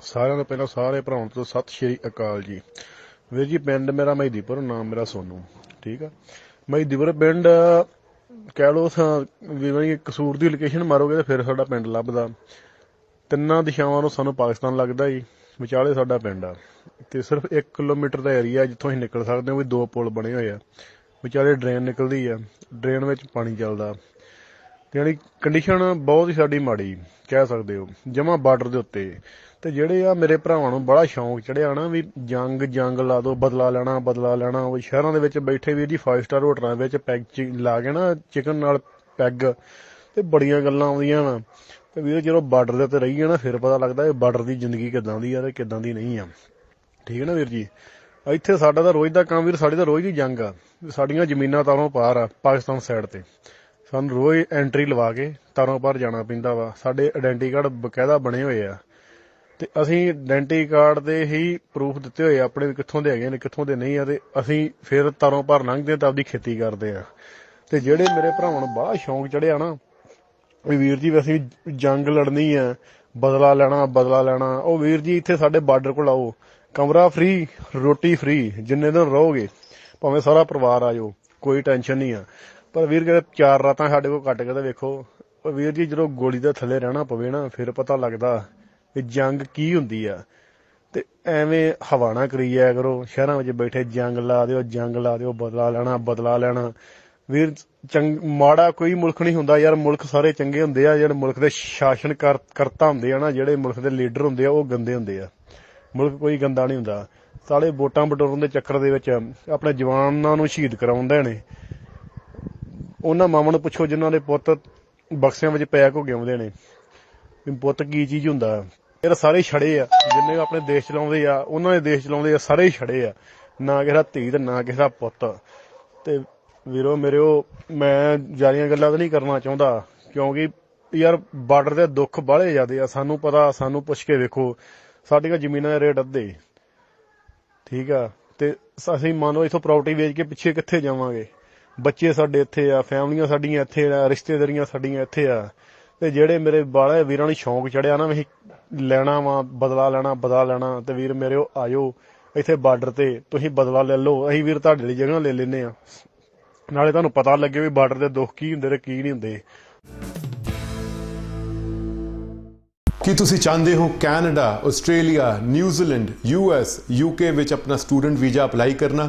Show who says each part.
Speaker 1: ਸਾਰਿਆਂ ਤੋਂ ਪਹਿਲਾਂ ਸਾਰੇ ਭਰਾਵਾਂ ਤੋਂ ਸਤਿ ਸ਼੍ਰੀ ਅਕਾਲ ਜੀ। ਵੀਰ ਜੀ, ਪਿੰਡ ਮੇਰਾ ਮਹਿਦੀਪੁਰ, ਨਾਮ ਮੇਰਾ ਸੋਨੂ। ਠੀਕ ਆ? ਮਹਿਦੀਪੁਰ ਪਿੰਡ, ਕਹਿ ਲੋ ਵੀ ਕਸੂਰ ਦੀ ਲੋਕੇਸ਼ਨ ਮਾਰੋਗੇ ਤੇ ਫਿਰ ਸਾਡਾ ਪਿੰਡ ਲੱਭਦਾ। ਤਿੰਨਾਂ ਦਿਸ਼ਾਵਾਂ ਨੂੰ ਸਾਨੂੰ ਪਾਕਿਸਤਾਨ ਲੱਗਦਾ ਜੀ, ਵਿਚਾਲੇ ਸਾਡਾ ਪਿੰਡ ਆ। ਤੇ ਸਿਰਫ 1 ਕਿਲੋਮੀਟਰ ਦਾ ਏਰੀਆ ਜਿੱਥੋਂ ਅਸੀਂ ਨਿਕਲ ਸਕਦੇ ਹਾਂ, ਵੀ ਦੋ ਪੁਲ ਬਣੇ ਹੋਏ ਆ। ਵਿਚਾਲੇ ਡਰੇਨ ਨਿਕਲਦੀ ਆ, ਡਰੇਨ ਵਿੱਚ ਪਾਣੀ ਚੱਲਦਾ। ਯਾਨੀ ਕੰਡੀਸ਼ਨ ਬਹੁਤ ਹੀ ਸਾਡੀ ਮਾੜੀ, ਕਹਿ ਸਕਦੇ ਹੋ। ਜਮਾ ਬਾਰਡਰ ਦੇ ਉੱਤੇ। ਤੇ ਜਿਹੜੇ ਆ ਮੇਰੇ ਭਰਾਵਾਂ ਨੂੰ ਬੜਾ ਸ਼ੌਂਕ ਚੜਿਆ ਨਾ ਵੀ ਜੰਗ ਜੰਗ ਲਾ ਦੋ, ਬਦਲਾ ਲੈਣਾ ਬਦਲਾ ਲੈਣਾ। ਉਹ ਸ਼ਹਿਰਾਂ ਦੇ ਵਿੱਚ ਬੈਠੇ ਵੀਰ ਜੀ 5 ਸਟਾਰ ਹੋਟਲਾਂ ਵਿੱਚ ਪੈਗ ਲਾ ਕੇ ਨਾ ਚਿਕਨ ਨਾਲ ਪੈਗ ਤੇ ਬੜੀਆਂ ਗੱਲਾਂ ਆਉਂਦੀਆਂ ਵਾ। ਤੇ ਵੀਰ ਜਦੋਂ ਬਾਰਡਰ ਦੇ ਉੱਤੇ ਰਹੀਏ ਨਾ, ਫਿਰ ਪਤਾ ਲੱਗਦਾ ਇਹ ਬਾਰਡਰ ਦੀ ਜ਼ਿੰਦਗੀ ਕਿਦਾਂ ਦੀ ਆ ਤੇ ਕਿਦਾਂ ਦੀ ਨਹੀਂ ਆ। ਠੀਕ ਹੈ ਨਾ ਵੀਰ ਜੀ? ਇੱਥੇ ਸਾਡਾ ਤਾਂ ਰੋਜ਼ ਦਾ ਕੰਮ ਵੀਰ, ਸਾਡੀ ਤਾਂ ਰੋਜ਼ ਦੀ ਜੰਗ ਆ। ਸਾਡੀਆਂ ਜ਼ਮੀਨਾਂ ਤਾਰੋਂ ਪਾਰ ਆ, ਪਾਕਿਸਤਾਨ ਸਾਈਡ ਤੇ। ਸਾਨੂੰ ਰੋਜ਼ ਐਂਟਰੀ ਲਵਾ ਕੇ ਤਾਰੋਂ ਪਾਰ ਜਾਣਾ ਪੈਂਦਾ ਵਾ। ਸਾਡੇ ਆਇਡੈਂਟੀ ਕਾਰਡ ਬਕਾਇਦਾ ਬਣੇ ਹੋਏ ਆ। ਤੇ ਅਸੀਂ ਆਇਡੈਂਟੀ ਕਾਰਡ ਦੇ ਹੀ ਪ੍ਰੂਫ ਦਿੱਤੇ ਹੋਏ ਆ, ਆਪਣੇ ਕਿੱਥੋਂ ਦੇ ਹੈਗੇ ਨੇ, ਕਿੱਥੋਂ ਦੇ ਨਹੀਂ ਆ, ਤੇ ਅਸੀਂ ਫਿਰ ਤਾਰੋਂ ਪਾਰ ਲੰਘਦੇ ਤਾਂ ਆਪਦੀ ਖੇਤੀ ਕਰਦੇ ਆ। ਤੇ ਜਿਹੜੇ ਮੇਰੇ ਭਰਾਵਾਂ ਨੂੰ ਬੜਾ ਸ਼ੌਂਕ ਚੜਿਆ ਨਾ, ਵੀ ਵੀਰ ਜੀ ਅਸੀਂ ਜੰਗ ਲੜਨੀ ਆ, ਬਦਲਾ ਲੈਣਾ ਬਦਲਾ ਲੈਣਾ, ਉਹ ਵੀਰ ਜੀ ਇੱਥੇ ਸਾਡੇ ਬਾਰਡਰ ਕੋਲ ਆਓ, ਕਮਰਾ ਫ੍ਰੀ ਰੋਟੀ ਫ੍ਰੀ ਜਿੰਨੇ ਦਿਨ ਰਹੋਗੇ, ਭਾਵੇਂ ਸਾਰਾ ਪਰਿਵਾਰ ਆਜੋ ਕੋਈ ਟੈਨਸ਼ਨ ਨਹੀਂ ਆ। ਪਰ ਵੀਰ ਕਹਿੰਦੇ ਚਾਰ ਰਾਤਾਂ ਸਾਡੇ ਕੋਲ ਕੱਟ ਕੇ ਤਾਂ ਵੇਖੋ ਵੀਰ ਜੀ ਜਦੋਂ ਗੋਲੀ ਦੇ ਥੱਲੇ ਰਹਿਣਾ ਪਵੇ ਨਾ, ਫਿਰ ਪਤਾ ਲੱਗਦਾ ਵੀ ਜੰਗ ਕੀ ਹੁੰਦੀ ਆ। ਤੇ ਐਵੇਂ ਹਵਾਣਾ ਕਰੀ ਜਾਇਆ ਕਰੋ ਸ਼ਹਿਰਾਂ ਵਿੱਚ ਬੈਠੇ ਜੰਗ ਲਾ ਦਿਓ, ਜੰਗ ਲਾ ਦਿਓ, ਬਦਲਾ ਲੈਣਾ ਬਦਲਾ ਲੈਣਾ। ਵੀਰ, ਚੰਗ, ਮਾੜਾ ਕੋਈ ਮੁਲਕ ਨਹੀਂ ਹੁੰਦਾ ਯਾਰ, ਮੁਲਕ ਸਾਰੇ ਚੰਗੇ ਹੁੰਦੇ ਆ। ਜਿਹੜੇ ਮੁਲਕ ਦੇ ਸ਼ਾਸਨ ਕਰਤਾ ਹੁੰਦੇ ਆ ਨਾ, ਜਿਹੜੇ ਮੁਲਕ ਦੇ ਲੀਡਰ ਹੁੰਦੇ ਆ, ਉਹ ਗੰਦੇ ਹੁੰਦੇ ਆ। ਮੁਲਕ ਕੋਈ ਗੰਦਾ ਨਹੀਂ ਹੁੰਦਾ। ਸਾਲੇ ਵੋਟਾਂ ਬਟੋਰਨ ਦੇ ਚੱਕਰ ਦੇ ਵਿੱਚ ਆਪਣੇ ਜਵਾਨਾਂ ਨੂੰ ਸ਼ਹੀਦ ਕਰਾਉਂਦੇ ਨੇ। ਉਹਨਾਂ ਮਾਵਾਂ ਨੂੰ ਪੁੱਛੋ ਜਿਨ੍ਹਾਂ ਦੇ ਪੁੱਤ ਬਕਸਿਆਂ ਵਿੱਚ ਪੈਕ ਹੋ ਗਏ ਆਉਂਦੇ ਨੇ। ਵੀ ਪੁੱਤ ਕੀ ਚੀਜ਼ ਹੁੰਦਾ ਇਹ ਸਾਰੇ ਛੜੇ ਆ, ਜਿੰਨੇ ਆਪਣੇ ਦੇਸ਼ ਚਲਾਉਂਦੇ ਆ, ਉਹਨਾਂ ਦੇ ਦੇਸ਼ ਚਲਾਉਂਦੇ ਆ, ਸਾਰੇ ਹੀ ਛੜੇ ਆ। ਨਾ ਕਿਸੇ ਦਾ ਧੀ ਤੇ ਨਾ ਕਿਸੇ ਦਾ ਪੁੱਤ। ਤੇ ਵੀਰੋ, ਮੇਰਿਓ, ਮੈਂ ਜਾਰੀਆਂ ਗੱਲਾਂ ਤਾਂ ਨਹੀਂ ਕਰਨਾ ਚਾਹੁੰਦਾ, ਕਿਉਂਕਿ ਯਾਰ ਬਾਰਡਰ ਦੇ ਦੁੱਖ ਬਾਹਲੇ ਜ਼ਿਆਦੇ ਆ। ਸਾਨੂੰ ਪਤਾ, ਸਾਨੂੰ ਪੁੱਛ ਕੇ ਵੇਖੋ, ਸਾਡੀਆਂ ਜ਼ਮੀਨਾਂ ਦੇ ਰੇਟ ਅੱਧੇ। ਠੀਕ ਆ? ਤੇ ਅਸੀਂ ਮੰਨ ਲਓ ਇਥੋਂ ਪ੍ਰਾਪਰਟੀ ਵੇਚ ਕੇ ਪਿੱਛੇ ਕਿੱਥੇ ਜਾਵਾਂਗੇ? ਬੱਚੇ ਸਾਡੇ ਇੱਥੇ ਆ, ਫੈਮਲੀਆਂ ਸਾਡੀਆਂ ਇੱਥੇ ਆ, ਰਿਸ਼ਤੇਦਾਰੀਆਂ ਸਾਡੀਆਂ ਇੱਥੇ ਆ। ਤੇ ਜਿਹੜੇ ਮੇਰੇ ਬਾਲੇ ਵੀਰਾਂ ਨੂੰ ਸ਼ੌਂਕ ਚੜਿਆ ਨਾ ਵੀ ਲੈਣਾ ਵਾ, ਬਦਲਾ ਲੈਣਾ ਬਦਲਾ ਲੈਣਾ, ਤੇ ਵੀਰ ਮੇਰੇ ਆਇਓ ਇੱਥੇ ਬਾਰਡਰ ਤੇ, ਤੁਸੀਂ ਬਦਲਾ ਲੈ ਲਓ, ਅਸੀਂ ਵੀਰ ਤੁਹਾਡੇ ਲਈ ਜਗ੍ਹਾ ਲੈ ਲੈਨੇ ਆ ਨਾਲੇ ਤੁਹਾਨੂੰ ਪਤਾ ਲੱਗੇ ਵੀ ਬਾਰਡਰ ਦੇ ਦੁੱਖ ਕੀ ਹੁੰਦੇ ਤੇ ਕੀ ਨਹੀਂ ਹੁੰਦੇ।
Speaker 2: ਕੀ ਤੁਸੀਂ ਚਾਹੁੰਦੇ ਹੋ Canada, Australia, New Zealand US UK ਵਿੱਚ ਆਪਣਾ ਸਟੂਡੈਂਟ ਵੀਜ਼ਾ ਅਪਲਾਈ ਕਰਨਾ?